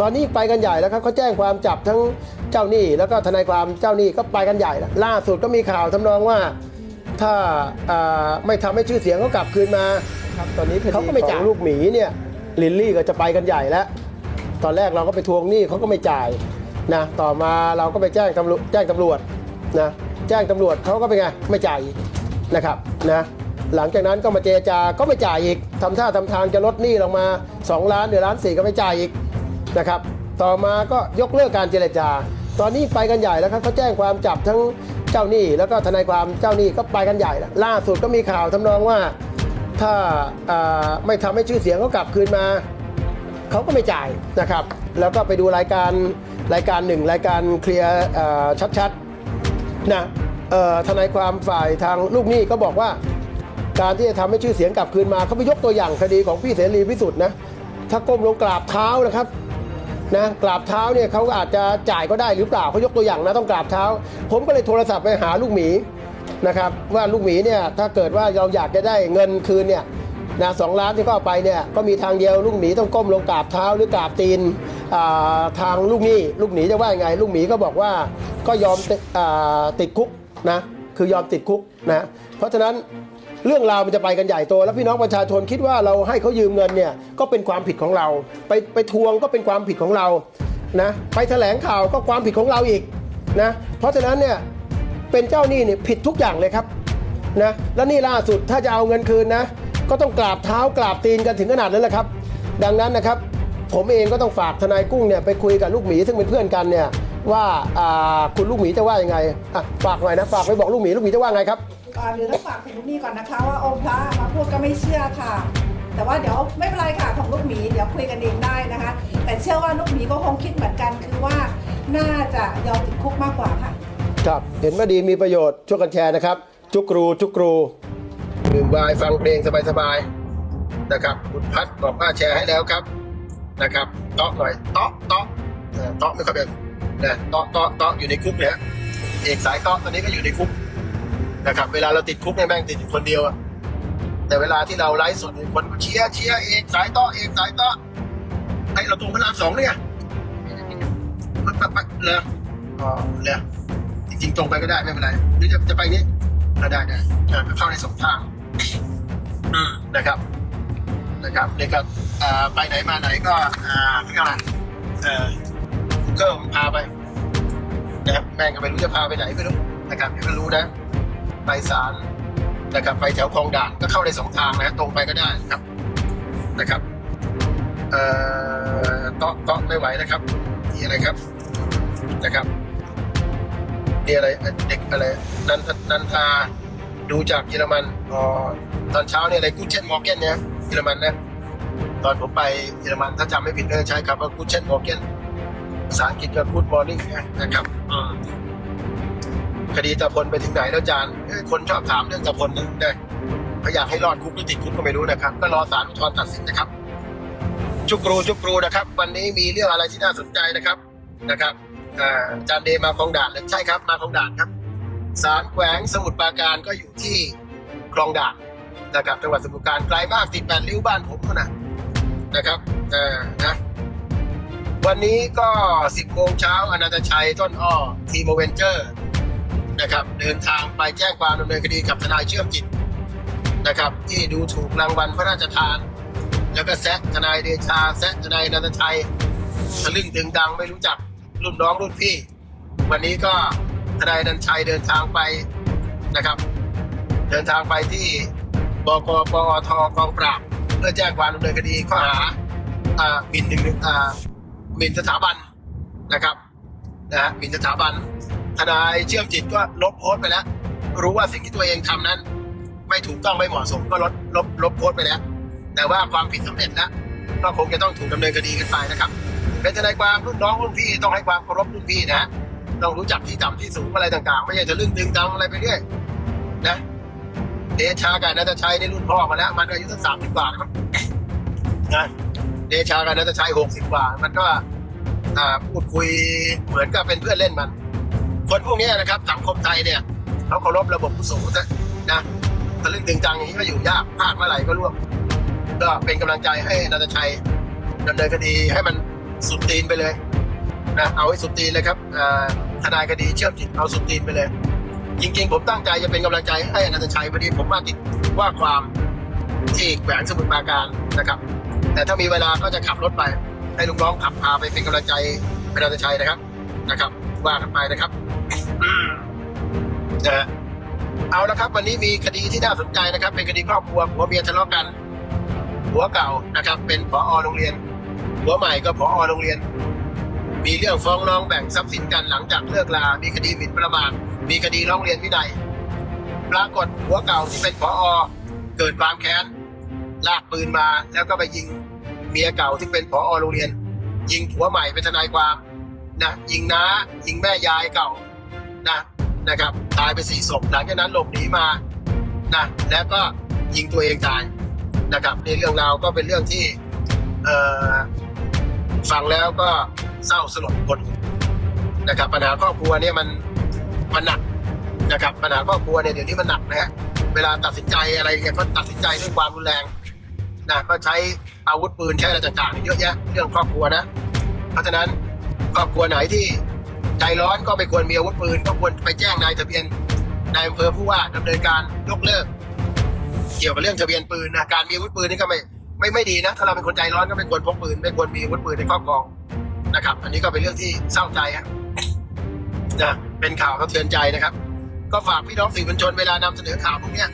ตอนนี้ไปกันใหญ่แล้วครับเขาแจ้งความจับทั้งเจ้าหนี้แล้วก็ทนายความเจ้าหนี้ก็ไปกันใหญ่แล้วล่าสุดก็มีข่าวทำนองว่า ถ้าอ่าไม่ทำให้ชื่อเสียงเขากลับคืนมาครับตอนนี้คดีเขาก็ไม่จ่ายของลูกหมีเนี่ยลิลลี่ก็จะไปกันใหญ่แล้ว ตอนแรกเราก็ไปทวงหนี้เขาก็ไม่จ่ายนะต่อมาเราก็ไปแจ้งตำรวจแจ้งตำรวจนะแจ้งตำรวจเขาก็เป็นไงไม่จ่ายอีกนะครับนะหลังจากนั้นก็มาเจรจาก็ไม่จ่ายอีกทำท่าทำทางจะลดหนี้ลงมา 2 ล้านหรือล้านสี่ก็ไม่จ่ายอีก นะครับ ต่อมาก็ยกเลิกการเจรจา ตอนนี้ไปกันใหญ่แล้วครับเขาแจ้งความจับทั้งเจ้าหนี้ แล้วก็ทนายความเจ้าหนี้ก็ไปกันใหญ่แล้วล่าสุดก็มีข่าวทำนองว่าถ้าาไม่ทำให้ชื่อเสียงเขากลับคืนมาเขาก็ไม่จ่ายนะครับ แล้วก็ไปดูรายการรายการหนึ่งรายการเคลียร์ชัดๆนะทนายความฝ่ายทางลูกหนี้ก็บอกว่า การที่จะทำให้ชื่อเสียงกลับคืนมาเขาไปยกตัวอย่างคดีของพี่เสรีพิสุทธิ์นะถ้าก้มลงกราบเท้านะครับ นะกราบเท้าเนี่ยเขาอาจจะจ่ายก็ได้หรือเปล่าเขายกตัวอย่างนะต้องกราบเท้า ผมก็เลยโทรศัพท์ไปหาลูกหมีนะครับว่าลูกหมีเนี่ยถ้าเกิดว่าเราอยากจะได้เงินคืนเนี่ยนะสองล้านที่เขาเอาไปเนี่ยก็มีทางเดียวลูกหมีต้องก้มลงกราบเท้าหรือกราบตีนาทางลูกหนี้ลูกหมีจะว่ายังไง ลูกหมีก็บอกว่าก็ยอมตอติดคุกนะคือยอมติดคุกนะเพราะฉะนั้น เรื่องราวมันจะไปกันใหญ่โต แล้วพี่น้องประชาชนคิดว่าเราให้เขายืมเงินเนี่ยก็เป็นความผิดของเรา ไปไปทวงก็เป็นความผิดของเรานะไปแถลงข่าวก็ความผิดของเราอีกนะเพราะฉะนั้นเนี่ยเป็นเจ้าหนี้เนี่ยผิดทุกอย่างเลยครับนะแล้วนี่ล่าสุดถ้าจะเอาเงินคืนนะก็ต้องกราบเท้ากราบตีนกันถึงขนาดนั้นแหละครับ ดังนั้นนะครับผมเองก็ต้องฝากทนายกุ้งเนี่ยไปคุยกับลูกหมีซึ่งเป็นเพื่อนกันเนี่ยว่าอ่าคุณลูกหมีจะว่ายังไงอะฝากหน่อยนะฝากไปบอกลูกหมีลูกหมีจะว่าไงครับ ก่อนอื่นต้องฝากถึงลูกหนี้ก่อนนะคะ ว่าองค์พระมาพูดก็ไม่เชื่อค่ะ แต่ว่าเดี๋ยวไม่เป็นไรค่ะของลูกหมีเดี๋ยวคุยกันเองได้นะคะ แต่เชื่อว่าลูกหมีก็คงคิดเหมือนกันคือว่าน่าจะยอมติดคุกมากกว่าค่ะ ครับเห็นว่าดีมีประโยชน์ช่วยกันแชร์นะครับ จุกรูจุกรูดื่มวายฟังเพลงสบายๆนะครับคุณพัดบอกว่าแชร์ให้แล้วครับนะครับเตาะหน่อยเตาะเตาะเตาะไม่ค่อยเป็นนะเตาะเตาะเตาะอยู่ในคุกเนี่ยเอกสายเตาะตอนนี้ก็อยู่ในคุก นะครับ เวลาเราติดคุกเนี่ยแม่งติดอยู่คนเดียวอะแต่เวลาที่เราไลฟ์สดคนก็เชียร์เชียร์เอกสายเตาะเอกสายเตาะไอ้เราตรงพระรามสองเนี่ยมันมันมันเลยอ๋อเลยจริงๆตรงไปก็ได้ไม่เป็นไรหรือจะจะไปนี้อะได้ได้อะเข้าในสองทางอืมนะครับ นะครับนี่ก็อ่าไปไหนมาไหนก็อ่าเรียกอะไรเออก็พาไปนะครับแม่งก็ไม่รู้จะพาไปไหนไม่รู้นะครับเดี๋ยวก็รู้นะ ไปศาลนะครับไปแถวคลองด่านก็เข้าได้สองทางนะตรงไปก็ได้ครับนะครับเอ่อเตาะเตาะไม่ไหวนะครับนี่อะไรครับนะครับนี่อะไรเด็กอะไรนันนันทาดูจากเยอรมันอ๋อตอนเช้าเนี่ยอะไรกูเชนมอร์เกนเนี่ยเยอรมันนะตอนผมไปเยอรมันถ้าจำไม่ผิดเออใช้คำว่ากูเชนมอร์เกนภาษาอังกฤษก็กูดมอร์นิ่งนะครับอืม คดีตาพลไปถึงไหนแล้วอาจารย์คนชอบถามเรื่องตาพลนะเนี่ยเขาอยากให้รอดคุกหรือติดคุกก็ไม่รู้นะครับก็รอศาลอุทธรณ์ตัดสินนะครับจุกรูจุกรูนะครับ วันนี้มีเรื่องอะไรที่น่าสนใจนะครับนะครับอาจารย์เดมาคลองด่านเลยใช่ครับมาคลองด่านครับศาลแขวงสมุทรปราการก็อยู่ที่คลองด่านนะครับจังหวัดสมุทรปราการไกลมากติดแปดริ้วบ้านผมนู่นนะนะครับเอ่านะวันนี้ก็ 10โมงเช้าอนันตชัยต้นอ้อทีมเวนเจอร์ นะครับ เดินทางไปแจ้งความดำเนินคดีกับทนายเชื่อมจิตนะครับ ที่ดูถูกรางวัลพระราชทาน แล้วก็แซะทนายเดชาแซะทนายนันตชัยทะลึ่งตึงดังไม่รู้จักรุ่นน้องรุ่นพี่ วันนี้ก็ทนายดันชัยเดินทางไปนะครับ เดินทางไปที่บกปอทกองปราบเพื่อแจ้งความดำเนินคดีข้อหาอ่าหมิ่นหนึ่งหนึ่งอ่าหมิ่นสถาบันนะครับนะฮะหมิ่นสถาบัน ทนายเชื่อมจิตก็ลบโพสต์ไปแล้ว รู้ว่าสิ่งที่ตัวเองทำนั้น ไม่ถูกต้องไม่เหมาะสมก็ลบลบลบโพสต์ไปแล้ว แต่ว่าความผิดสำเร็จแล้วก็คงจะต้องถูกดำเนินคดีกันไปนะครับเป็นทนายความรุ่นน้องรุ่นพี่ต้องให้ความเคารพรุ่นพี่นะต้องรู้จักที่ต่ำที่สูงอะไรต่างๆ ไม่ใช่ทะลึ่งดึงดังอะไรไปเรื่อยนะเดชากับนัทชัยในรุ่นพ่อมาแล้วมันอายุตั้งสามสิบกว่าแล้วนะเดชากับนัทชัยหกสิบกว่า มันก็อ่าพูดคุยเหมือนกับเป็นเพื่อนเล่นมัน คนพวกนี้นะครับสังคมไทยเนี่ยเขาเคารพระบบผู้สูงนะนะทะลึ่งดึงดังอย่างนี้ก็อยู่ยากพลาดเมื่อไหร่ก็ร่วงก็เป็นกำลังใจให้นันทชัยดำเนินคดีให้มันสุดตีนไปเลยนะเอาให้สุดตีนเลยครับอ่าทนายคดีเชื่อมจิตเอาสุดตีนไปเลย จริงๆ ผมตั้งใจจะเป็นกำลังใจให้นันตชัยพอดีผมมาติดว่าความที่แขวงสมุทรปราการนะครับ แต่ถ้ามีเวลาก็จะขับรถไป ให้ลูกน้องขับพาไปเป็นกำลังใจอนันตชัยนะครับนะครับ ว่ากันไปนะครับ นะเอาละครับ วันนี้มีคดีที่น่าสนใจนะครับ เป็นคดีครอบครัวผัวเมียทะเลาะกันผัวเก่านะครับ เป็นผอโรงเรียนผัวใหม่ก็ผอโรงเรียน มีเรื่องฟ้องร้องแบ่งทรัพย์สินกันหลังจากเลิกลา มีคดีหมิ่นประมาทมีคดีร้องเรียนวินัยปรากฏหัวเก่าที่เป็นผอเกิดความแค้นลากปืนมาแล้วก็ไปยิงเมียเก่าที่เป็นผอโรงเรียน ยิงผัวใหม่เป็นทนายความนะยิงน้ายิงแม่ยายเก่า นะนะครับตายไปสี่ศพหลังจากนั้นหลบหนีมานะแล้วก็ยิงตัวเองตายนะครับในเรื่องราวก็เป็นเรื่องที่ฟังแล้วก็เศร้าสลดคนนะครับปัญหาครอบครัวเนี่ยมันมันหนักนะครับปัญหาครอบครัวเนี่ยเดี๋ยวนี้มันหนักนะฮะเวลาตัดสินใจอะไรเนี่ยก็ตัดสินใจด้วยความรุนแรงนะก็ใช้อาวุธปืนใช้อะไรต่างๆเยอะแยะเรื่องครอบครัวนะ เพราะฉะนั้นครอบครัวไหนที่ ใจร้อนก็ไม่ควรมีอาวุธปืนก็ควรไปแจ้งนายทะเบียนนายอำเภอผู้ว่าดำเนินการยกเลิก เกี่ยวกับเรื่องทะเบียนปืนนะการมีอาวุธปืนนี่ก็ไม่ไม่ไม่ดีนะถ้าเราเป็นคนใจร้อนก็ไม่ควรพกปืนไม่ควรมีอาวุธปืนในครอบครองนะครับ อันนี้ก็เป็นเรื่องที่เศร้าใจฮะนะเป็นข่าวสะเทือนใจนะครับ ก็ฝากพี่น้องสื่อมวลชนเวลานำเสนอข่าวพวกเนี้ย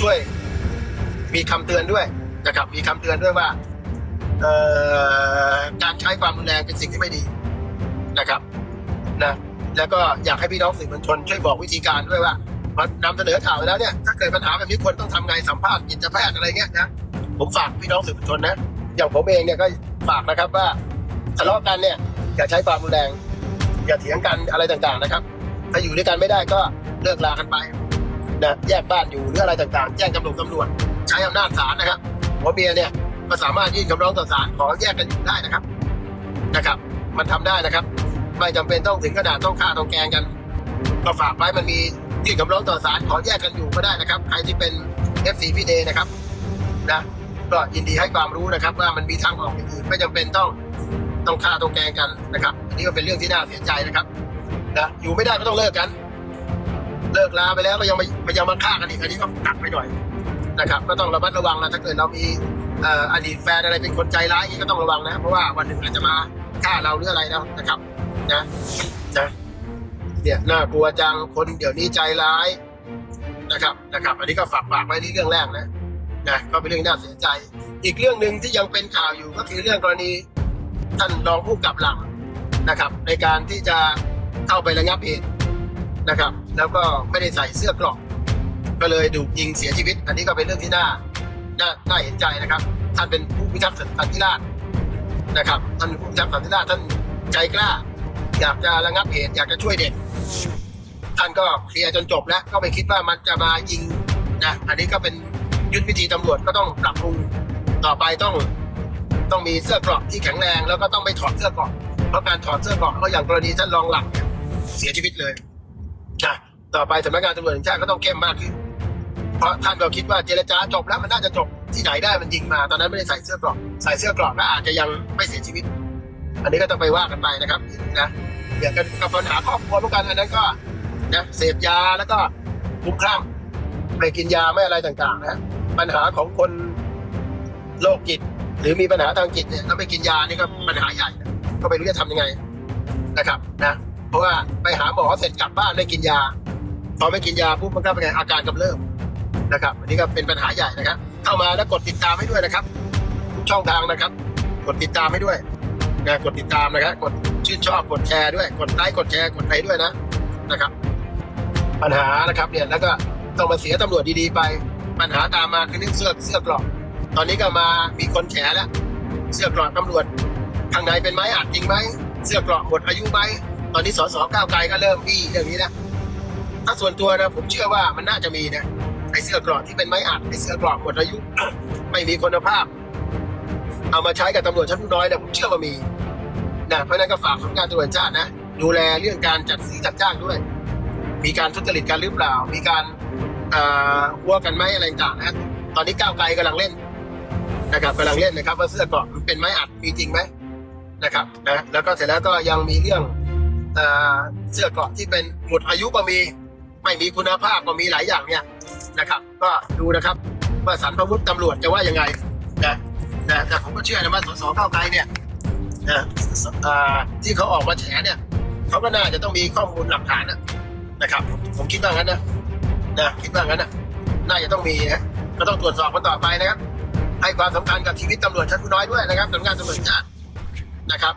ช่วยมีคำเตือนด้วยนะครับมีคำเตือนด้วยว่าเอ่อการใช้ความรุนแรงเป็นสิ่งที่ไม่ดีนะครับ นะแล้วก็อยากให้พี่น้องสื่อมวลชนช่วยบอกวิธีการด้วยว่าพอนำเสนอข่าวไปแล้วเนี่ยถ้าเกิดปัญหาแบบนี้ควรต้องทำไงสัมภาษณ์จิตแพทย์อะไรเงี้ยนะผมฝากพี่น้องสื่อมวลชนนะอย่างผมเองเนี่ยก็ฝากนะครับว่าทะเลาะกันเนี่ยอย่าใช้ความรุนแรง อย่าเถียงกันอะไรต่างๆนะครับ ถ้าอยู่ด้วยกันไม่ได้ก็เลิกลากันไปนะแยกบ้านอยู่หรืออะไรต่างๆ แจ้งตำรวจตำรวจใช้อำนาจศาลนะครับหัวเมียเนี่ยก็สามารถยื่นคำร้องต่อศาลขอแยกกันอยู่ได้นะครับนะครับ มันทำได้นะครับ ไม่จำเป็นต้องถึงขนาดต้องฆ่าต้องแกงกัน ก็ฝากไว้มันมียื่นคำร้องต่อศาลขอแยกกันอยู่ก็ได้นะครับ ใครที่เป็น FC พี่เดนะครับนะก็ยินดีให้ความรู้นะครับ ว่ามันมีทางออกอื่นไม่จำเป็นต้องต้องฆ่าต้องแกงกันนะครับอันนี้ก็เป็นเรื่องที่น่าเสียใจนะครับนะอยู่ไม่ได้ก็ต้องเลิกกัน เลิกลาไปแล้วก็ยังมายังมาฆ่ากันอีกอันนี้ก็หนักไปหน่อยนะครับ ก็ต้องระมัดระวังนะถ้าเกิดเรามีอดีตแฟนอะไรเป็นคนใจร้ายนี้ก็ต้องระวังนะเพราะว่าวันหนึ่งอาจจะมาฆ่าเราหรืออะไรนะนะครับ นะนะเนี่ยน่ากลัวจังคนเดี๋ยวนี้ใจร้ายนะครับนะครับ อันนี้ก็ฝากฝากไว้ที่เรื่องแรกนะนะก็เป็นเรื่องน่าเสียใจ อีกเรื่องหนึ่งที่ยังเป็นข่าวอยู่ก็คือเรื่องกรณีท่านรองผู้กับหลังนะครับ ในการที่จะเข้าไประงับเหตุนะครับ แล้วก็ไม่ได้ใส่เสื้อกราะก็เลยถูกยิงเสียชีวิต อันนี้ก็เป็นเรื่องที่น่าน่าน่าเห็นใจนะครับ ท่านเป็นผู้พิทักษ์สันติราษฎร์นะครับ ท่านผู้พิทักษ์สันติราษฎร์ท่านใจกล้า อยากจะระงับเหตุอยากจะช่วยเด็กท่านก็เคลียร์จนจบแล้วก็ไม่คิดว่ามันจะมายิงนะอันนี้ก็เป็นยุทธวิธีตำรวจก็ต้องปรับปรุงต่อไปต้องต้องมีเสื้อเกราะที่แข็งแรงแล้วก็ต้องไม่ถอดเสื้อเกราะเพราะการถอดเสื้อเกราะก็อย่างกรณีท่านรองหลักเนี่ยเสียชีวิตเลยนะต่อไปสำนักงานตำรวจแห่งชาติก็ต้องเข้มมากขึ้นเพราะท่านก็คิดว่าเจรจาจบแล้วมันน่าจะจบที่ไหนได้มันยิงมา ตอนนั้นไม่ได้ใส่เสื้อเกราะใส่เสื้อเกราะก็อาจจะยังไม่เสียชีวิต อันนี้ก็ต้องไปว่ากันไปนะครับนะ เดี๋ยวกันกับปัญหาครอบครัวเหมือนกันอันนั้นก็นะเสพยาแล้วก็คลุ้มคลั่งไม่กินยาไม่อะไรต่างๆนะปัญหาของคนโรคจิต หรือมีปัญหาทางจิตเนี่ยแล้วไม่กินยานี่ก็ปัญหาใหญ่นะก็ไม่รู้จะทำยังไงนะครับนะเพราะว่าไปหาหมอเสร็จกลับบ้านไม่กินยาพอไม่กินยาปุ๊บมันก็เป็นไงอาการกำเริบนะครับ อันนี้ก็เป็นปัญหาใหญ่นะครับ เข้ามาแล้วกดติดตามให้ด้วยนะครับทุกช่องทางนะครับ กดติดตามให้ด้วย นะกดติดตามนะครับ กดชื่นชอบกดแชร์ด้วย กดไลค์กดแชร์กดไลค์ด้วยนะนะครับ ปัญหานะครับเนี่ยแล้วก็ต้องมาเสียตำรวจดีๆไป ปัญหาตามมาคือเรื่องเสื้อเสื้อกรอกตอนนี้ก็มามีคนแฉแล้ว เสื้อกรอกตำรวจข้างในเป็นไม้อัดจริงไหมเสื้อกรอกหมดอายุไหมตอนนี้สสก้าวไกลก็เริ่มวี่เรื่องนี้แล้วถ้าส่วนตัวนะผมเชื่อว่ามันน่าจะมีนะไอเสื้อกรอกที่เป็นไม้อัดไอเสื้อกรอกหมดอายุ ไม่มีคุณภาพ เอามาใช้กับตำรวจชั้นผู้น้อยเนี่ยผมเชื่อว่ามีนะเพราะนั้นก็ฝากสำนักงานตำรวจแห่งชาตินะ ดูแลเรื่องการจัดซื้อจัดจ้างด้วย มีการทุจริตกันหรือเปล่า มีการวัวกันไหมอะไรต่างนะตอนนี้ก้าวไกลกำลังเล่นนะครับกำลังเล่นนะครับ ว่าเสื้อกรอกมันเป็นไม้อัดมีจริงไหมนะครับนะแล้วก็เสร็จแล้วก็ยังมีเรื่องเสื้อเกราะที่เป็นหมดอายุก็มีไม่มีคุณภาพก็มีหลายอย่างเนี่ยนะครับ ก็ดูนะครับว่าสรรพวุฒิตำรวจจะว่ายังไงนะ นะแต่ผมก็เชื่อนะว่าสสก้าวไกลเนี่ยนะที่เขาออกมาแฉเนี่ยเขาก็น่าจะต้องมีข้อมูลหลักฐานนะนะครับ ผมคิดว่างั้นนะนะคิดว่างั้นนะน่าจะต้องมีนะก็ต้องตรวจสอบกันต่อไปนะครับ ให้ความสำคัญกับชีวิตตำรวจชั้นผู้น้อยด้วยนะครับสำนักงานตำรวจงชาตินะครับ